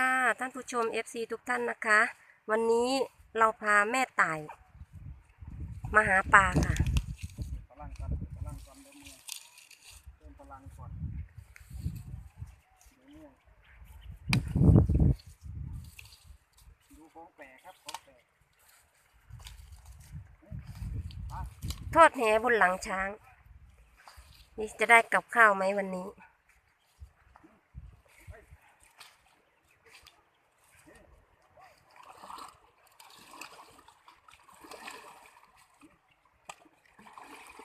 ค่ะท่านผู้ชม FC ทุกท่านนะคะ วันนี้เราพาแม่ต่ายมาหาปลาค่ะพลังก่อนพลังก่อนเดี๋ยวมือเติมพลังก่อนเดี๋ยวมือดูของแปลกครับของแปลกทอดแหบนหลังช้าง นี่จะได้กับข้าวไหมวันนี้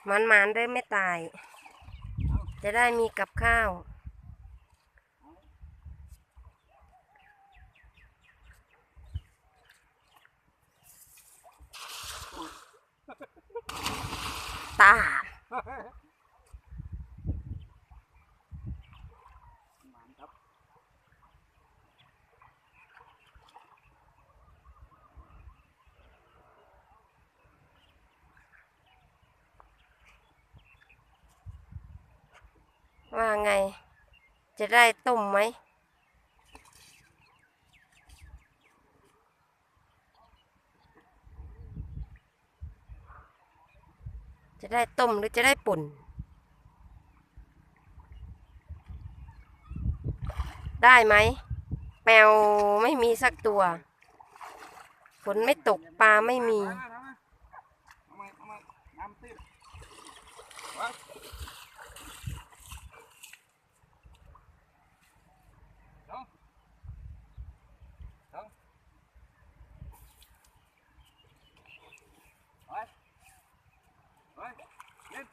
มันมันๆได้ไม่ตาย จะได้มีกับข้าว ตา หมานครับ ว่าไง จะได้ต้มไหม จะได้ต้มหรือจะได้ป่น ได้ไหมแปวไม่มีสักตัว ฝนไม่ตกปลาไม่มี มาทำมาเอามาเอามาน้ำตื้นวะเดี๋ยวเดี๋ยวไปไป เล่น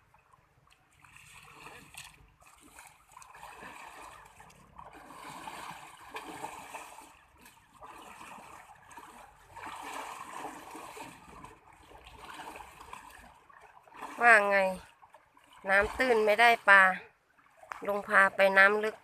ว่าไง น้ำตื้นไม่ได้ปลา ลงพาไปน้ำลึก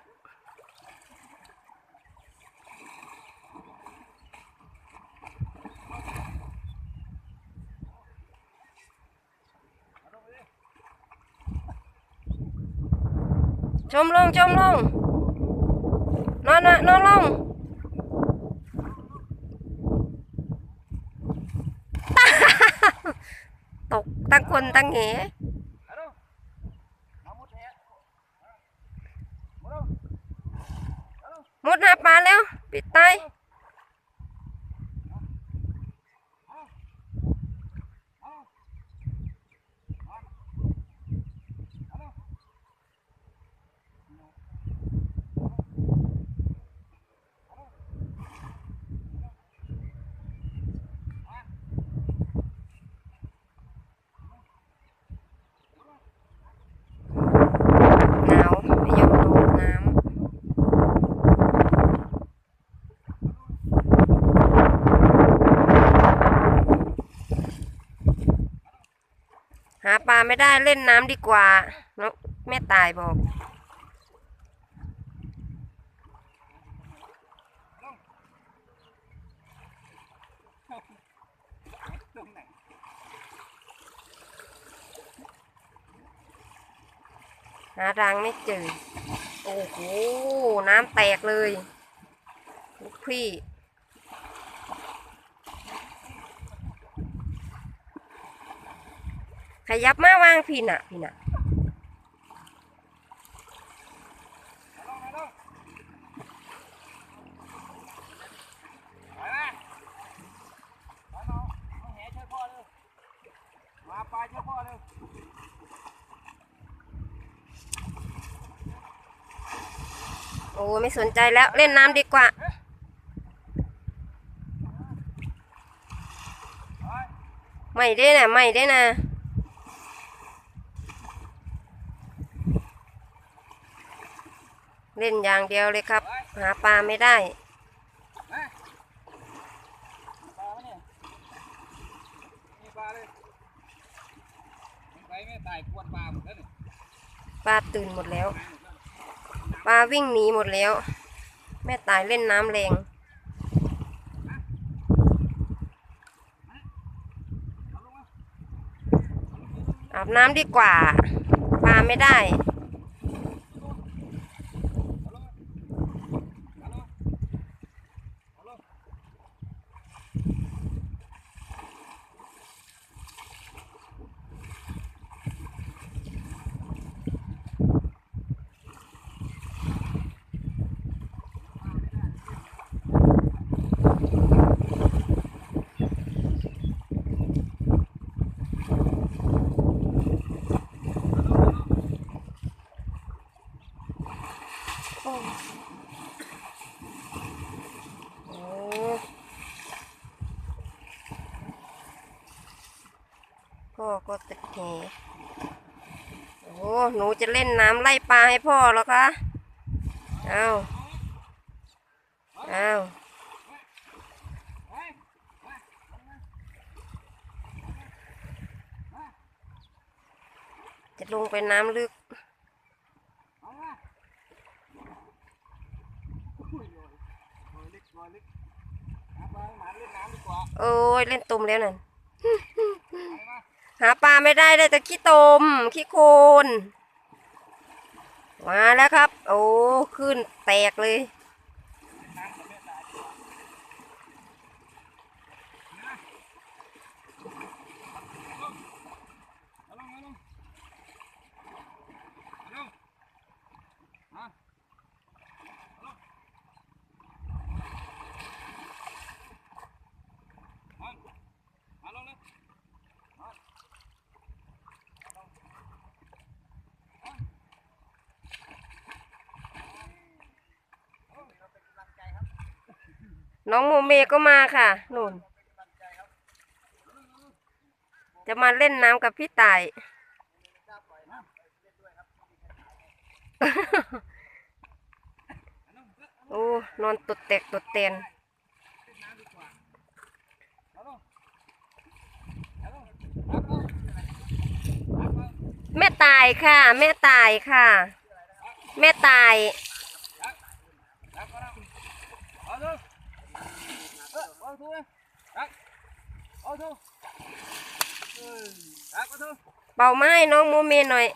ชมลงชมลง นอนนอนลงตกตั้งคนตั้งเหี้ยมุดหะมาดูฮัลโหลมุดหาปลาแล้ว ปิดตายหนาวไม่ยอมลงน้ำ หาปลาไม่ได้เล่นน้ำดีกว่าน้องแม่ตายบอกหารางไม่เจอ โอ้โห น้ำแตกเลย ลูกพี่ ขยับมาวางพี่น่ะ พี่น่ะฮัลโหลฮัลโหลไปมาไปมาเอาแหช่วยพ่อเร็วมาปลาช่วยพ่อเร็วโอ้ไม่สนใจแล้วเล่นน้ำดีกว่าไปไม่ได้นะไม่ได้นะ เล่นอย่างเดียวเลยครับ หาปลาไม่ได้ปลาตื่นหมดแล้ว ปลาวิ่งหนีหมดแล้ว แม่ตายเล่นน้ำแรงอาบน้ำดีกว่า ปลาไม่ได้ ก็ติดแหโอ้หนูจะเล่นน้ำไล่ปลาให้พ่อแล้วคะเอาเอาจะลงไปน้ำลึกเออเล่นน้ำดีกว่าโอ้ยเล่นตุ่มแล้วนั่น หาปลาไม่ได้ได้แต่ขี้ตมขี้โคลนมาแล้วครับ โอ้ ขึ้นแตกเลย น้ำกับแม่ตายดีกว่านะเอาลงเอาลงเอาลงเอาเอาลงเอาเอาลงเลยเอาเอาลงเอาเอาเราเป็นกำลังใจครับ น้องโมเมก็มาค่ะนุ่น จะมาเล่นน้ำกับพี่ต่าย โอ้ นอนตุดแตกตุดเตนแม่ตายค่ะ แม่ตายค่ะ แม่ตาย เป่าไม้น้องโมเมหน่อย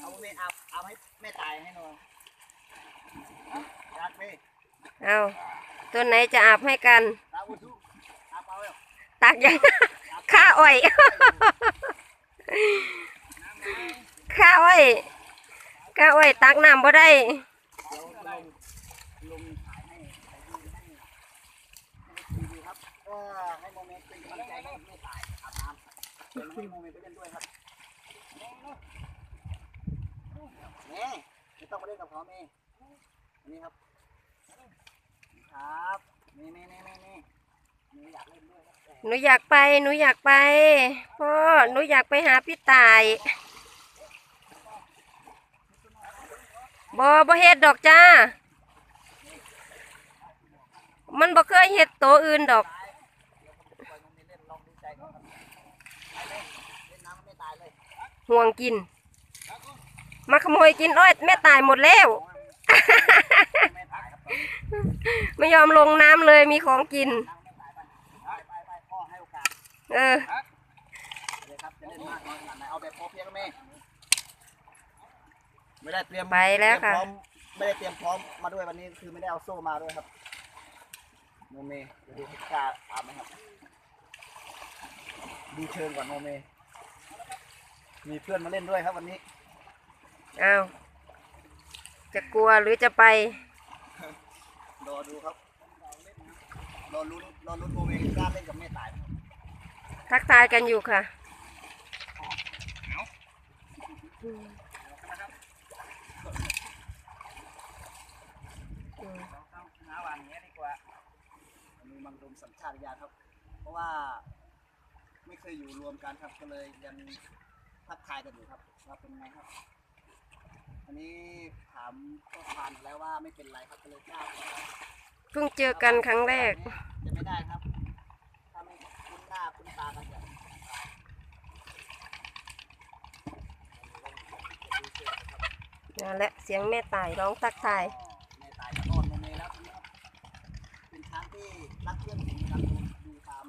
เอาเมอาบอาบให้แม่ตายให้หน่อยรักเมเอาตัวไหนจะอาบให้กันตาอุซุอาบเอาแล้วตักยังข้าอ้อยข้าอ้อยข้าอ้อยตักน้ำบ่ได้ เดี๋ยวลงลงถ่ายให้ให้ดูให้ให้ดูครับก็ให้โมเมนต์เป็นกำลังใจให้แม่ตายอาบน้ำเดี๋ยว ให้โมเมนต์ไปเล่นด้วยครับแม่ไม่ต้องมาเล่นกับเขาแม่นนี้ครับ ครับ นี่นี่นี่นี่นี่นี่อยากเล่นด้วยครับหนูอยากไป หนูอยากไป พ่อ หนูอยากไปหาพี่ตายบอบเฮ็ดดอกจ้า มันบ่เคยเฮ็ดโตอื่นดอก ปล่อยโมเมนต์เล่นลองดูใจก่อนครับไปเลยเล่นน้ำไม่ตายเลย ห่วงกิน มาขโมยกินอ้อยแม่ตายหมดแล้ว ไม่ตายครับตอนนี้ไม่ยอมลงน้ำเลยมีของกินนั่งไม่ตายไปไปไปไปพ่อให้โอกาสเออเลยครับจะเล่นมากน้อยขนาดไหนเอาแบบพอเพียงไหมไม่ได้เตรียมไปแล้วค่ะเตรียมพร้อมไม่ได้เตรียมพร้อมมาด้วยวันนี้คือไม่ได้เอาโซ่มาด้วยครับโมเมเดี๋ยวดูพิกาถามไหมครับ ดูเชิงก่อนโมเม มีเพื่อนมาเล่นด้วยครับวันนี้เอาจะกลัวหรือจะไป รอดูครับ รอลุ้นรอลุ้นโมเมกล้าเล่นกับแม่ตายไหมครับทักทายกันอยู่ค่ะอืมเราเข้าหาวันนี้ดีกว่าวันนี้มังดมสัญชาตญาณครับ เพราะว่า ไม่เคยอยู่รวมกันครับก็เลยยัง ทักทายกันอยู่ครับว่าเป็นไงครับ อันนี้ถามก็ผ่านแล้วว่าไม่เป็นไรครับก็เลยกล้าไปครับเพิ่งเจอกันครั้งแรก จะไม่ได้ครับ ถ้าไม่คุ้นหน้าคุ้นตากันจะนั่นแหละเสียงแม่ตายร้องทักทายแม่ตายจะนอนโมเมแล้วทีนี้ครับเป็นช้างที่รักเพื่อนฝูงครับดูตาม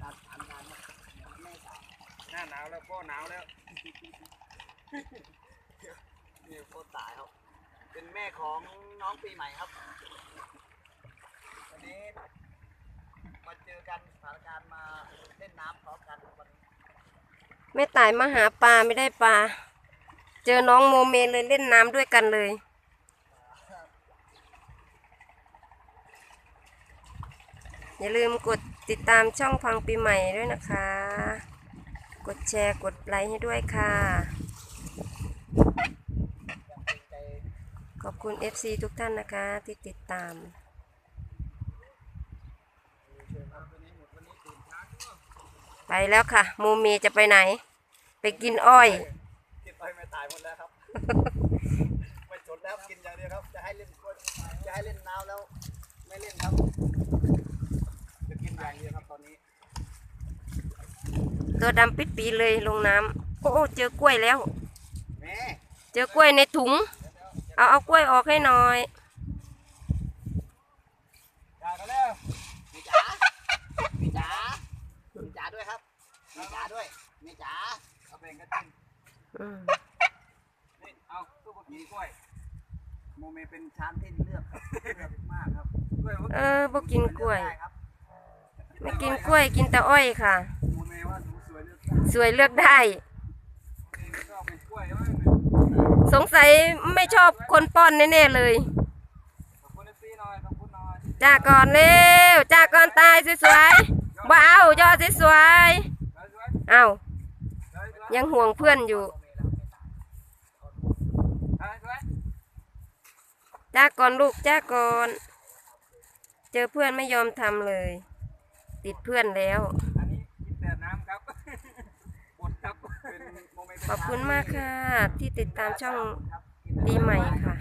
การทำการครับแม่สาว หน้าหนาวแล้วพ่อหนาวแล้วนี่โคตรตายครับ เป็นแม่ของน้องปีใหม่ครับ วันนี้มาเจอกันสถานการณ์มาเล่นน้ำพร้อมกันวันนี้แม่ตายมาหาปลาไม่ได้ปลา เจอน้องโมเมเลยเล่นน้ำด้วยกันเลย อย่าลืมกดติดตามช่องพังปีใหม่ด้วยนะคะ กดแชร์กดไลค์ให้ด้วยค่ะ ขอบคุณ FC ทุกท่านนะคะที่ติดตาม ไปแล้วค่ะมเมจะไปไหน ไปกินอ้อย กินไปไม่ตายหมดแล้วครับ ไม่จดแล้วกินอย่างเดียวครับ จะให้เล่นจะให้เล่นน้ำแล้ว ไม่เล่นครับ จะกินอย่างเดียวครับตอนนี้ ตัวดำปิดปีเลยลงน้ำโอ้โอ้เจอกล้วยแล้วแม่เจอกล้วยในถุง เอาเอากล้วยออกให้หน่อยจ่ายกันแล้วมีจ๋ามีจ๋ามีจ๋าด้วยครับมีจ๋าด้วยมีจ๋าเอาแบ่งกันกินอืมนี่เอาตู้บะหมี่กล้วยโมเมเป็นช้างที่เลือกครับเลือกมากครับกล้วยเออบ่กินกล้วยเลือได้ครับไม่กินกล้วยกินแต่อ้อยค่ะโมเมว่าหนู สวยเลือกได้สวยเลือกได้โมเมชอบเป็นกล้วยว่าสงสัยไม่ชอบคนป้อนแน่ๆเลยขอบคุณเอฟซีหน่อยขอบคุณหน่อยจ้าก่อนเร็วจ้าก่อนตายสวยๆบ้าวย่อสวยได้สวยๆเอาได้สวยยังห่วงเพื่อนอยู่ได้สวยจ้าก่อนลูกจ้าก่อน เจอเพื่อนไม่ยอมทำเลย ติดเพื่อนแล้ว อันนี้กินแต่น้ำครับบดครับ เป็นโมเมเป็น ขอบคุณมากค่ะ ที่ติดตามช่องปีใหม่ค่ะ